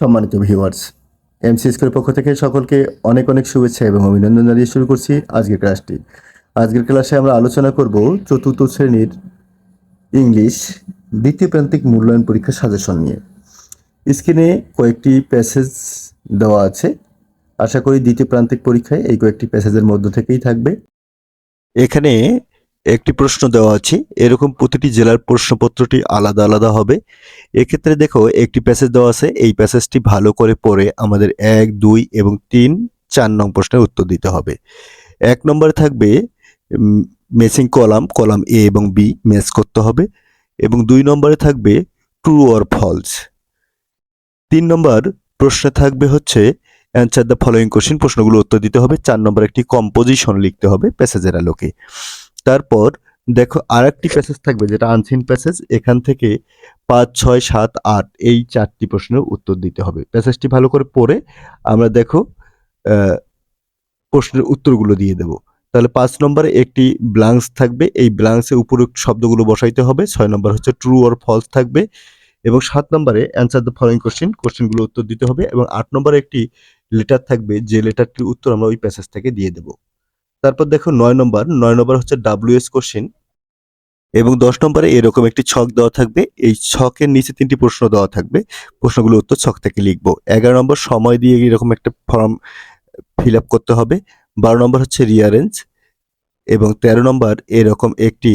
সম্মানিত viewers MC স্কুলের পক্ষ থেকে সকলকে অনেক অনেক শুভেচ্ছা এবং অভিনন্দন জানিয়ে শুরু করছি আজকের ক্লাসটি আজকের ক্লাসে আমরা আলোচনা করব চতুর্থ শ্রেণির ইংলিশ দ্বিতীয় প্রান্তিক মূল্যায়ন পরীক্ষার সাজেশন নিয়ে। স্ক্রিনে কয়েকটি প্যাসেজ দেওয়া আছে। আশা করি দ্বিতীয় প্রান্তিক পরীক্ষায় এই কয়েকটি প্যাসেজের মধ্য থেকেই থাকবে। এখানে একটি প্রশ্ন দেওয়া আছে, এরকম প্রতিটি জেলার প্রশ্নপত্রটি আলাদা আলাদা হবে। এক্ষেত্রে দেখো, একটি প্যাসেজ দেওয়া আছে, এই প্যাসেজটি ভালো করে পড়ে আমাদের এক, দুই এবং তিন, চার নং প্রশ্নের উত্তর দিতে হবে। এক নম্বরে থাকবে মেসিং কলাম কলাম এ এবং বি ম্যাচ করতে হবে এবং দুই নম্বরে থাকবে ট্রু অর ফলস তিন নম্বর প্রশ্নে থাকবে হচ্ছে অ্যান্সার দ্য ফলোয়িং কোশ্চেন প্রশ্নগুলো উত্তর দিতে হবে। চার নম্বর একটি কম্পোজিশন লিখতে হবে প্যাসেজের আলোকে। তারপর দেখো আর একটি প্যাসেজ থাকবে যেটা আনসিন প্যাসেজ এখান থেকে পাঁচ, ছয়, সাত, আট, এই চারটি প্রশ্নের উত্তর দিতে হবে। প্যাসেজটি ভালো করে পড়ে আমরা দেখো প্রশ্নের উত্তরগুলো দিয়ে দেব। তাহলে পাঁচ নম্বরে একটি ব্লাঙ্কস থাকবে, এই ব্লাঙ্কসে উপরোক্ত শব্দগুলো বসাইতে হবে। ছয় নম্বর হচ্ছে ট্রু অর ফলস থাকবে এবং সাত নম্বরে অ্যান্সার দ্য ফলোয়িং কোশ্চেন কোশ্চেনগুলো উত্তর দিতে হবে এবং আট নম্বরে একটি লেটার থাকবে, যে লেটারটির উত্তর আমরা ওই প্যাসেজ থেকে দিয়ে দেব। তারপর দেখো নয় নম্বর নয় নম্বর হচ্ছে ডাব্লিউএস কোশ্চেন এবং দশ নম্বরে এরকম একটি ছক দেওয়া থাকবে। এই ছকের নিচে তিনটি প্রশ্ন দেওয়া থাকবে। প্রশ্নগুলো উত্তর ছক থেকে লিখব। এগারো নম্বর, সময় দিয়ে এরকম একটা ফর্ম ফিল আপ করতে হবে। বারো নম্বর হচ্ছে রিয়ারেঞ্জ এবং তেরো নম্বর এরকম একটি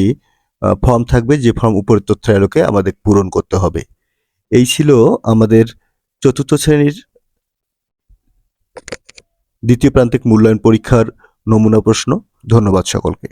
ফর্ম থাকবে যে ফর্ম উপরের তথ্যের আলোকে আমাদের পূরণ করতে হবে। এই ছিল আমাদের চতুর্থ শ্রেণির দ্বিতীয় প্রান্তিক মূল্যায়ন পরীক্ষার নমুনা প্রশ্ন ধন্যবাদ সকলকে।